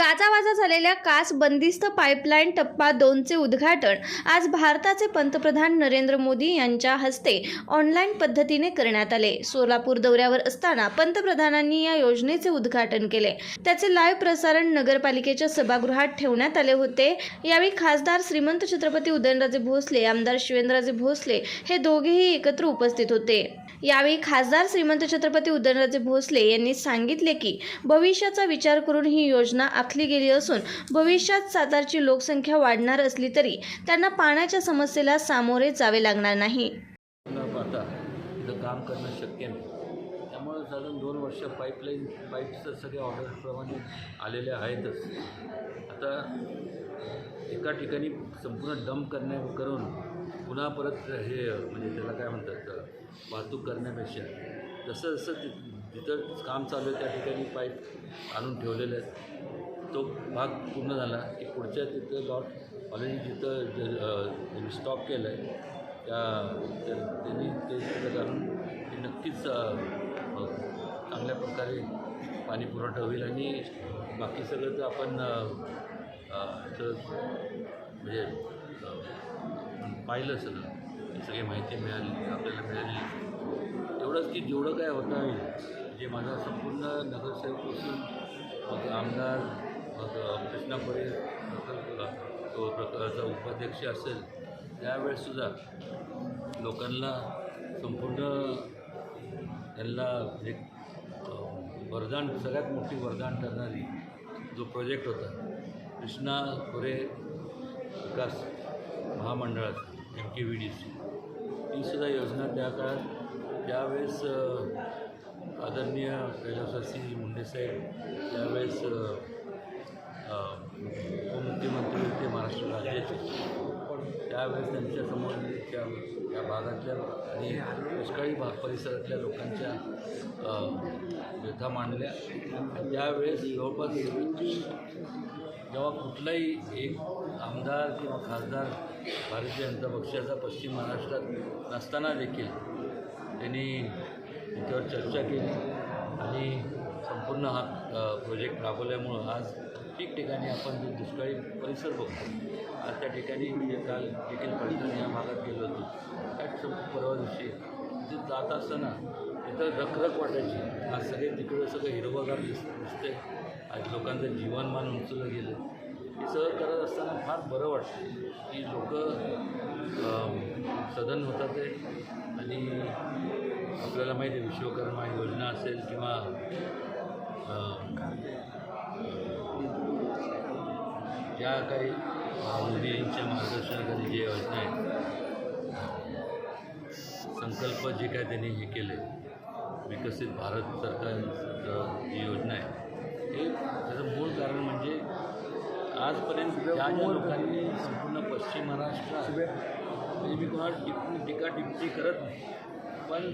गाजावाजा झालेल्या कास बंदिस्त पाईपलाईन टप्पा दोनचे उद्घाटन आज भारताचे पंतप्रधान नरेंद्र मोदी यांच्या हस्ते ऑनलाईन पद्धतीने करण्यात आले. सोलापूर दौऱ्यावर असताना पंतप्रधानांनी या योजनेचे उद्घाटन केले. त्याचे लाईव्ह प्रसारण नगरपालिकेच्या सभागृहात ठेवण्यात आले होते. यावेळी खासदार श्रीमंत छत्रपती उदयनराजे भोसले आमदार शिवेंद्रराजे भोसले हे दोघेही एकत्र उपस्थित होते. यावेळी खासदार श्रीमंत छत्रपती उदयनराजे भोसले यांनी सांगितले की भविष्याचा विचार करून ही योजना आखली गेली असून भविष्यात सातारची लोकसंख्या वाढणार असली तरी त्यांना पाण्याच्या समस्येला सामोरे जावे लागणार नाही. काम करणं शक्य नाही. त्यामुळे साधारण दोन वर्ष पाईपलाईन पाईप्सचं सगळ्या ऑर्डरप्रमाणे आलेल्या आहेतच. आता एका ठिकाणी संपूर्ण डंप करण्या करून पुन्हा परत हे म्हणजे त्याला काय म्हणतात वाहतूक करण्यापेक्षा. जसं जसं ति तिथं काम चालू आहे त्या ठिकाणी पाईप आणून ठेवलेले आहेत. तो भाग पूर्ण झाला. की पुढच्या तिथं लॉट ऑलरेडी जिथं स्टॉप केलं आहे त्या त्यांनी ते तिथं घालून ते नक्कीच हो, चांगल्या प्रकारे पाणी पुरवठा होईल. आणि बाकी सगळं तर आपण म्हणजे पाहिलं सगळं. सगळी माहिती मिळाली आपल्याला मिळाली. तेवढंच की जेवढं काय होता येईल जे माझा संपूर्ण नगरसेवकपासून मग आमदार मग कृष्णा खोरे तो प्रकारचा उपाध्यक्ष असेल त्यावेळेससुद्धा लोकांना संपूर्ण त्यांना एक म्हणजे, वरदान सगळ्यात मोठी वरदान ठरणारी जो प्रोजेक्ट होता कृष्णा खोरे विकास महामंडळाचा M K V D C तीसुद्धा योजना त्या काळात त्यावेळेस आदरणीय कैलासवासी मुंडेसाहेब त्यावेळेस उपमुख्यमंत्री होते महाराष्ट्र राज्याचे त्यावेळेस त्यांच्यासमोर त्या त्या भागातल्या आणि दुष्काळी भाग परिसरातल्या लोकांच्या व्यथा मांडल्या. आणि त्यावेळेस जवळपास जेव्हा कुठलाही एक आमदार किंवा खासदार भारतीय जनता पक्षाचा पश्चिम महाराष्ट्रात नसताना देखील त्यांनी त्याच्यावर चर्चा केली आणि संपूर्ण हा प्रोजेक्ट राबवल्यामुळं आज ठिकठिकाणी आपण जो दुष्काळी परिसर बघतो आज त्या ठिकाणी मी काल देखील पडताना या भागात गेलो होतो. त्याच परवा दिवशी तिथे जात असताना तिथं रखरख वाटायची. आज सगळे तिकडं सगळं हिरवगार दिस दिसते आज लोकांचं जीवनमान उंचलं गेलं. हे सगळं करत असताना फार बरं वाटतं. की लोक सदन होतात आहे आणि आपल्याला माहिती आहे विश्वकर्मा योजना असेल किंवा ज्या काही मोदींच्या मार्गदर्शनाखाली जे योजना आहेत संकल्प जे काय त्यांनी हे केले विकसित भारत सरकारचं जी योजना आहे हे त्याचं मूळ कारण म्हणजे आजपर्यंत ज्या ज्या लोकांनी संपूर्ण पश्चिम महाराष्ट्रात म्हणजे मी कोणाला टिप टीका टिप्पणी करत नाही पण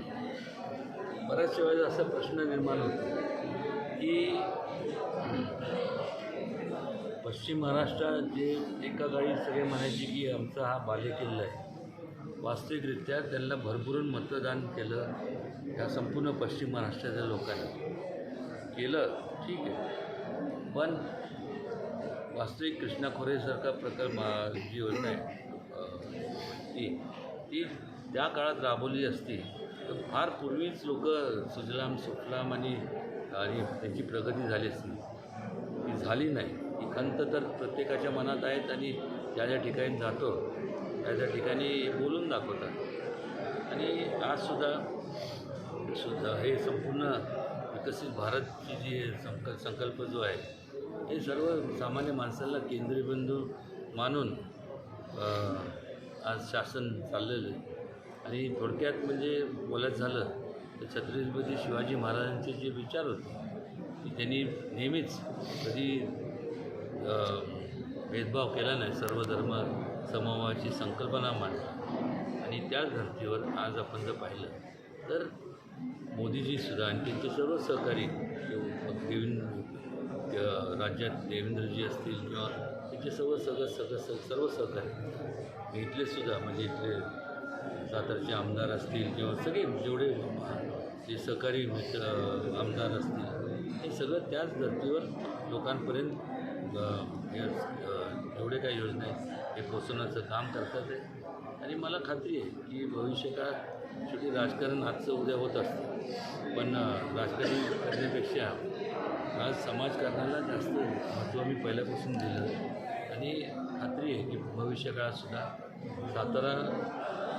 बऱ्याचशा वेळेस असा प्रश्न निर्माण होतो की पश्चिम महाराष्ट्रात जे एका काळी सगळे म्हणायचे की आमचा हा बालेकिल्ला आहे. वास्तविकरित्या त्यांना भरभरून मतदान केलं ह्या संपूर्ण पश्चिम महाराष्ट्राच्या लोकांनी. केलं ठीक आहे. पण वास्तविक कृष्णा खोरेसारखा प्रकार जी योजना आहे ती ती त्या काळात राबवली असती तर फार पूर्वीच लोक सुजलाम सुफलाम आणि आणि त्याची प्रगती झाली असती. ती झाली नाही. ही खंत तर प्रत्येकाच्या मनात आहेत आणि ज्या ज्या ठिकाणी जातो त्या त्या ठिकाणी बोलून दाखवतात. आणि आजसुद्धा सुद्धा हे संपूर्ण विकसित भारतची जी संक संकल्प जो आहे हे सर्व सामान्य माणसाला केंद्रबिंदू मानून आज शासन चाललेलं आहे. आणि थोडक्यात म्हणजे बोलायचं झालं तर छत्रपती शिवाजी महाराजांचे जे विचार होते की त्यांनी नेहमीच कधी भेदभाव केला नाही सर्व धर्म समभावाची संकल्पना मांडली. आणि त्याच धर्तीवर आज आपण जर पाहिलं तर मोदीजीसुद्धा आणि त्यांचे सर्व सहकारी देऊन देवेंद्र राज्यात देवेंद्रजी असतील किंवा इथले सर्व सगळं सगळं सग सर्व सहकारी. इथलेसुद्धा म्हणजे इथले सातारचे आमदार असतील किंवा सगळे जेवढे जे सहकारी मित्र आमदार असतील हे सगळं त्याच धर्तीवर लोकांपर्यंत जेवढे काही योजना आहेत हे पोचवण्याचं काम करतात आहे आणि मला खात्री आहे की भविष्यकाळात शेवटी राजकारण आजचं उद्या होत असतं. पण राजकारण करण्यापेक्षा आज समाजकारणाला जास्त महत्त्व मी पहिल्यापासून दिलं. आणि खात्री आहे की भविष्यकाळातसुद्धा सातारा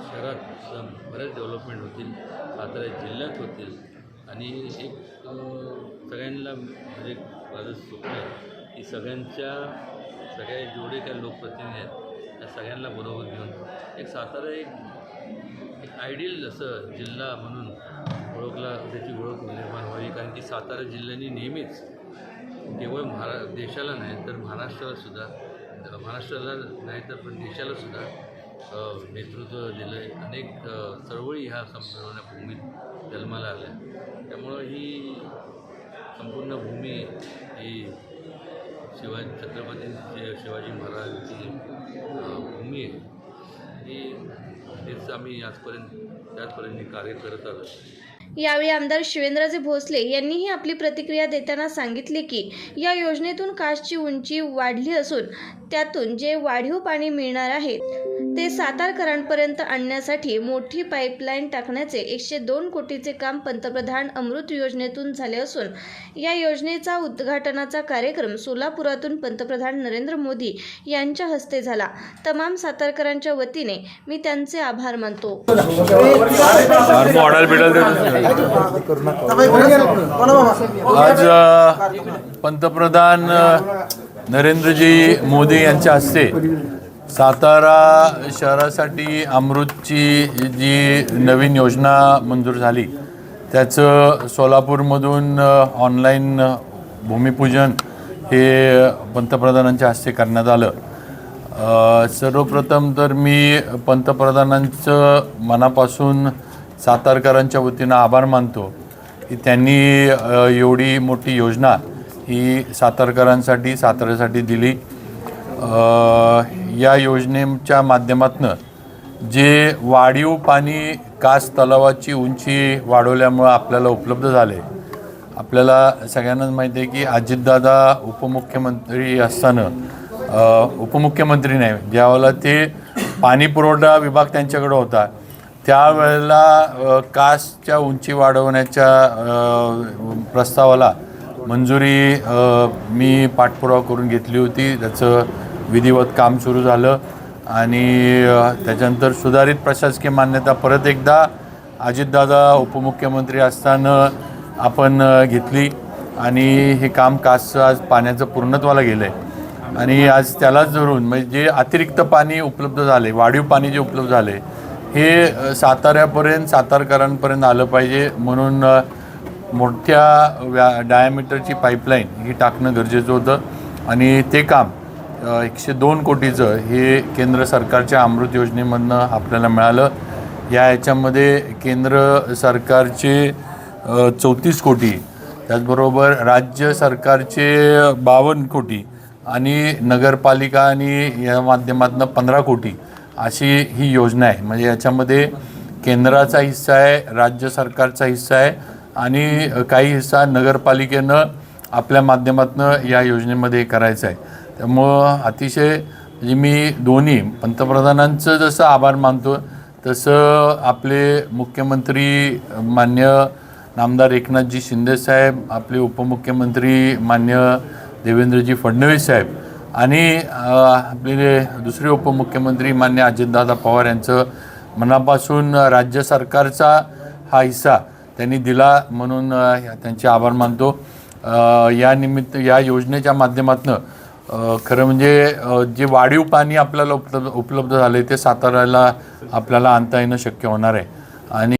शहरात सुद्धा बरेच डेव्हलपमेंट होतील सातारा जिल्ह्यात होतील. आणि एक सगळ्यांना म्हणजे माझं स्वप्न आहे की सगळ्यांच्या सगळ्या जेवढे काही लोकप्रतिनिधी आहेत त्या सगळ्यांना बरोबर घेऊन एक सातारा एक एक आयडियल जसं जिल्हा म्हणून ओळखला त्याची ओळख निर्माण व्हावी. कारण की सातारा जिल्ह्याने नेहमीच केवळ महारा देशाला नाही तर महाराष्ट्राला सुद्धा महाराष्ट्राला नाही तर पण देशालासुद्धा नेतृत्व दिलं आहे अनेक चळवळी ह्या संपूर्ण भूमीत जन्माला आल्या. त्यामुळं ही संपूर्ण भूमी ही शिवाजी छत्रपती शिवाजी महाराजांची भूमी आहे. ही तेच आम्ही आजपर्यंत त्याचपर्यंत कार्य करत आलो. यावेळी आमदार शिवेंद्रजी भोसले यांनीही आपली प्रतिक्रिया देताना सांगितले की या योजनेतून कासची उंची वाढली असून त्यातून जे वाढीव पाणी मिळणार आहे ते सातारकरांपर्यंत आणण्यासाठी मोठी पाईपलाईन टाकण्याचे एकशे दोन कोटीचे काम पंतप्रधान अमृत योजनेतून झाले असून या योजनेचा उद्घाटनाचा कार्यक्रम सोलापुरातून पंतप्रधान नरेंद्र मोदी यांच्या हस्ते झाला. तमाम सातारकरांच्या वतीने मी त्यांचे आभार मानतो. मॉडेल बिडल आज पंतप्रधान नरेंद्रजी मोदी यांच्या हस्ते सातारा शहरासाठी अमृतची जी नवीन योजना मंजूर झाली त्याचं सोलापूरमधून ऑनलाईन भूमिपूजन हे पंतप्रधानांच्या हस्ते करण्यात आलं. सर्वप्रथम तर मी पंतप्रधानांचं मनापासून सातारकरांच्या वतीनं आभार मानतो की त्यांनी एवढी मोठी योजना ही सातारकरांसाठी साताऱ्यासाठी दिली. या योजनेच्या माध्यमातून जे वाढीव पाणी कास तलावाची उंची वाढवल्यामुळं आपल्याला उपलब्ध झाले आपल्याला सगळ्यांनाच माहिती आहे की अजितदादा उपमुख्यमंत्री असताना उपमुख्यमंत्री नाही ज्यावेळेला ते पाणी पुरवठा विभाग त्यांच्याकडे होता त्यावेळेला कासच्या उंची वाढवण्याच्या प्रस्तावाला मंजुरी मी पाठपुरावा करून घेतली होती. त्याचं विधिवत काम सुरू झालं आणि त्याच्यानंतर सुधारित प्रशासकीय मान्यता परत एकदा अजितदादा उपमुख्यमंत्री असताना आपण घेतली आणि हे काम कासचं आज पाण्याचं पूर्णत्वाला गेलं आहे आणि आज त्यालाच धरून म्हणजे जे अतिरिक्त पाणी उपलब्ध झाले वाढीव पाणी जे उपलब्ध झाले हे साताऱ्यापर्यंत सातारकरांपर्यंत आलं पाहिजे. म्हणून मोठ्या व्या डायमीटरची पाईपलाईन ही टाकणं गरजेचं होतं. आणि ते काम एकशे दोन कोटीचं हे केंद्र सरकारच्या अमृत योजनेमधनं आपल्याला मिळालं. या याच्यामध्ये केंद्र सरकारचे चौतीस कोटी त्याचबरोबर राज्य सरकारचे बावन्न कोटी आणि नगरपालिका आणि या माध्यमातून पंधरा कोटी अशी ही योजना आहे. म्हणजे याच्यामध्ये केंद्राचा हिस्सा आहे राज्य सरकारचा हिस्सा आहे आणि काही हिस्सा नगरपालिकेनं आपल्या माध्यमातून या योजनेमध्ये करायचा आहे. त्यामुळं अतिशय म्हणजे मी दोन्ही पंतप्रधानांचं जसं आभार मानतो तसं आपले मुख्यमंत्री मान्य नामदार एकनाथजी शिंदेसाहेब आपले उपमुख्यमंत्री मान्य देवेंद्रजी फडणवीस साहेब आणि आपले दुसरे उपमुख्यमंत्री मान्य अजितदादा पवार यांचं मनापासून राज्य सरकारचा हा हिस्सा त्यांनी दिला म्हणून त्यांचे आभार मानतो. या निमित्त या योजनेच्या माध्यमातून खरं म्हणजे जे वाढीव पाणी आपल्याला उपलब्ध उपलब्ध झाले ते साताऱ्याला आपल्याला आणता येणं शक्य होणार आहे. आणि